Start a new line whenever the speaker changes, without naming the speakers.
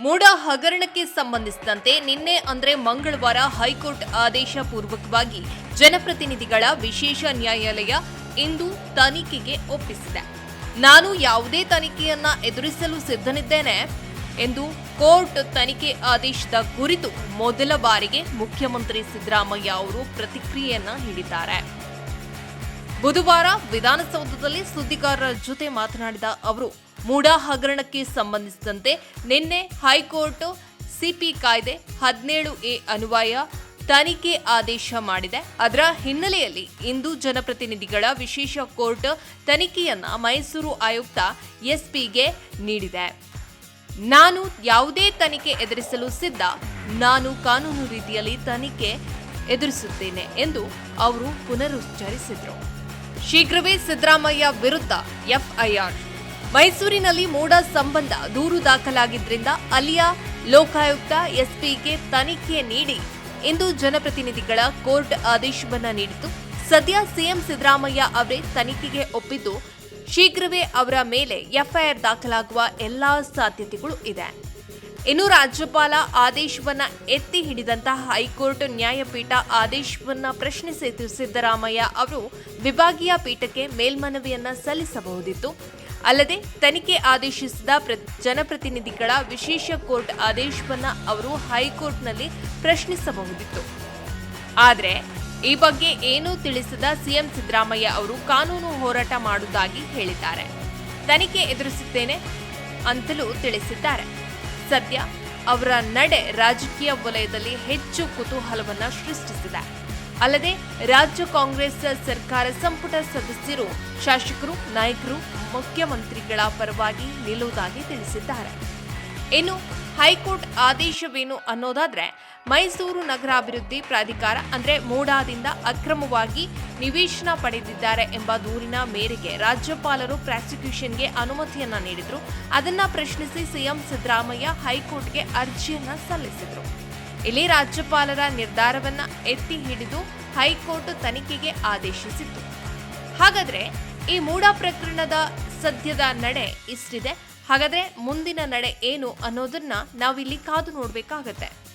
ಮೂಡ ಹಗರಣಕ್ಕೆ ಸಂಬಂಧಿಸಿದಂತೆ ನಿನ್ನೆ ಅಂದ್ರೆ ಮಂಗಳವಾರ ಹೈಕೋರ್ಟ್ ಆದೇಶ ಪೂರ್ವಕವಾಗಿ ಜನಪ್ರತಿನಿಧಿಗಳ ವಿಶೇಷ ನ್ಯಾಯಾಲಯ ಇಂದು ತನಿಖೆಗೆ ಒಪ್ಪಿಸಿದೆ. ನಾನು ಯಾವುದೇ ತನಿಖೆಯನ್ನ ಎದುರಿಸಲು ಸಿದ್ಧನಿದ್ದೇನೆ ಎಂದು ಕೋರ್ಟ್ ತನಿಖೆ ಆದೇಶದ ಕುರಿತು ಮೊದಲ ಬಾರಿಗೆ ಮುಖ್ಯಮಂತ್ರಿ ಸಿದ್ದರಾಮಯ್ಯ ಅವರು ಪ್ರತಿಕ್ರಿಯೆಯನ್ನ ನೀಡಿದ್ದಾರೆ. ಬುಧವಾರ ವಿಧಾನಸೌಧದಲ್ಲಿ ಸುದ್ದಿಗಾರರ ಜೊತೆ ಮಾತನಾಡಿದ ಅವರು ಮೂಡಾ ಹಗರಣಕ್ಕೆ ಸಂಬಂಧಿಸಿದಂತೆ ನಿನ್ನೆ ಹೈಕೋರ್ಟ್ ಸಿಪಿ ಕಾಯ್ದೆ ಹದಿನೇಳು ಎ ಅನ್ವಯ ತನಿಖೆ ಆದೇಶ ಮಾಡಿದೆ. ಅದರ ಹಿನ್ನೆಲೆಯಲ್ಲಿ ಇಂದು ಜನಪ್ರತಿನಿಧಿಗಳ ವಿಶೇಷ ಕೋರ್ಟ್ ತನಿಖೆಯನ್ನ ಮೈಸೂರು ಆಯುಕ್ತ ಎಸ್ಪಿಗೆ ನೀಡಿದೆ. ನಾನು ಯಾವುದೇ ತನಿಖೆ ಎದುರಿಸಲು ಸಿದ್ಧ. ನಾನು ಕಾನೂನು ರೀತಿಯಲ್ಲಿ ತನಿಖೆ ಎದುರಿಸುತ್ತೇನೆ ಎಂದು ಅವರು ಪುನರುಚ್ಚರಿಸಿದರು. ಶೀಘ್ರವೇ ಸಿದ್ದರಾಮಯ್ಯ ವಿರುದ್ಧ ಎಫ್ಐಆರ್ ಮೈಸೂರಿನಲ್ಲಿ ಮೂಡ ಸಂಬಂಧ ದೂರು ದಾಖಲಾಗಿದ್ದರಿಂದ ಅಲ್ಲಿಯ ಲೋಕಾಯುಕ್ತ ಎಸ್ಪಿಗೆ ತನಿಖೆ ನೀಡಿ ಇಂದು ಜನಪ್ರತಿನಿಧಿಗಳ ಕೋರ್ಟ್ ಆದೇಶವನ್ನ ನೀಡಿತು. ಸದ್ಯ ಸಿಎಂ ಸಿದ್ದರಾಮಯ್ಯ ಅವರೇ ತನಿಖೆಗೆ ಒಪ್ಪಿದ್ದು, ಶೀಘ್ರವೇ ಅವರ ಮೇಲೆ ಎಫ್ಐಆರ್ ದಾಖಲಾಗುವ ಎಲ್ಲಾ ಸಾಧ್ಯತೆಗಳು ಇದೆ. ಇನ್ನು ರಾಜ್ಯಪಾಲ ಆದೇಶವನ್ನ ಎತ್ತಿ ಹಿಡಿದಂತಹ ಹೈಕೋರ್ಟ್ ನ್ಯಾಯಪೀಠ ಆದೇಶವನ್ನ ಪ್ರಶ್ನಿಸಿ ಸಿದ್ದರಾಮಯ್ಯ ಅವರು ವಿಭಾಗೀಯ ಪೀಠಕ್ಕೆ ಮೇಲ್ಮನವಿಯನ್ನ ಸಲ್ಲಿಸಬಹುದಿತ್ತು. ಅಲ್ಲದೆ ತನಿಖೆ ಆದೇಶಿಸಿದ ಪ್ರ- ಜನಪ್ರತಿನಿಧಿಗಳ ವಿಶೇಷ ಕೋರ್ಟ್ ಆದೇಶವನ್ನು ಅವರು ಹೈಕೋರ್ಟ್ನಲ್ಲಿ ಪ್ರಶ್ನಿಸಬಹುದಿತ್ತು. ಆದರೆ ಈ ಬಗ್ಗೆ ಏನೂ ತಿಳಿಸದ ಸಿಎಂ ಸಿದ್ದರಾಮಯ್ಯ ಅವರು ಕಾನೂನು ಹೋರಾಟ ಮಾಡುವುದಾಗಿ ಹೇಳಿದ್ದಾರೆ. ತನಿಖೆ ಎದುರಿಸುತ್ತೇನೆ ಅಂತಲೂ ತಿಳಿಸಿದ್ದಾರೆ. ಸದ್ಯ ಅವರ ನಡೆ ರಾಜಕೀಯ ವಲಯದಲ್ಲಿ ಹೆಚ್ಚು ಕುತೂಹಲವನ್ನು ಸೃಷ್ಟಿಸಿದೆ. ಅಲ್ಲದೆ ರಾಜ್ಯ ಕಾಂಗ್ರೆಸ್ ಸರ್ಕಾರ ಸಂಪುಟ ಸದಸ್ಯರು, ಶಾಸಕರು, ನಾಯಕರು, ಮುಖ್ಯಮಂತ್ರಿಗಳ ಪರವಾಗಿ ನಿಲ್ಲುವುದಾಗಿ ತಿಳಿಸಿದ್ದಾರೆ. ಇನ್ನು ಹೈಕೋರ್ಟ್ ಆದೇಶವೇನು ಅನ್ನೋದಾದ್ರೆ, ಮೈಸೂರು ನಗರಾಭಿವೃದ್ಧಿ ಪ್ರಾಧಿಕಾರ ಅಂದ್ರೆ ಮೂಡಾದಿಂದ ಅಕ್ರಮವಾಗಿ ನಿವೇಶನ ಪಡೆದಿದ್ದಾರೆ ಎಂಬ ದೂರಿನ ಮೇರೆಗೆ ರಾಜ್ಯಪಾಲರು ಪ್ರಾಸಿಕ್ಯೂಷನ್ಗೆ ಅನುಮತಿಯನ್ನ ನೀಡಿದ್ರು. ಅದನ್ನ ಪ್ರಶ್ನಿಸಿ ಸಿಎಂ ಸಿದ್ದರಾಮಯ್ಯ ಹೈಕೋರ್ಟ್ಗೆ ಅರ್ಜಿಯನ್ನ ಸಲ್ಲಿಸಿದ್ರು. ಇಲ್ಲಿ ರಾಜ್ಯಪಾಲರ ನಿರ್ಧಾರವನ್ನ ಎತ್ತಿ ಹಿಡಿದು ಹೈಕೋರ್ಟ್ ತನಿಖೆಗೆ ಆದೇಶಿಸಿತ್ತು. ಹಾಗಾದ್ರೆ ಈ ಮೂಡ ಪ್ರಕರಣದ ಸದ್ಯದ ನಡೆ ಇಷ್ಟಿದೆ. ಹಾಗಾದ್ರೆ ಮುಂದಿನ ನಡೆ ಏನು ಅನ್ನೋದನ್ನ ನಾವಿಲ್ಲಿ ಕಾದು ನೋಡ್ಬೇಕಾಗತ್ತೆ.